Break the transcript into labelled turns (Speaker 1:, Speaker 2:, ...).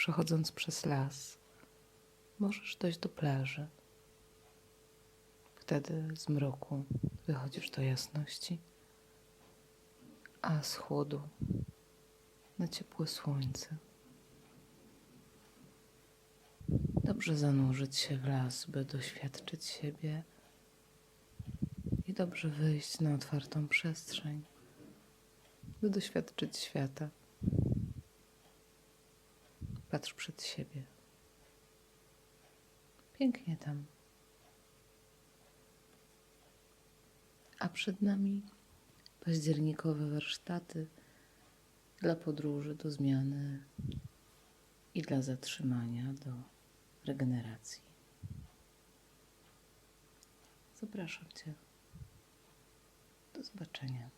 Speaker 1: przechodząc przez las, możesz dojść do plaży. Wtedy z mroku wychodzisz do jasności, a z chłodu na ciepłe słońce. Dobrze zanurzyć się w las, by doświadczyć siebie i dobrze wyjść na otwartą przestrzeń, by doświadczyć świata. Patrz przed siebie. Pięknie tam. A przed nami październikowe warsztaty dla podróży do zmiany i dla zatrzymania do regeneracji. Zapraszam Cię. Do zobaczenia.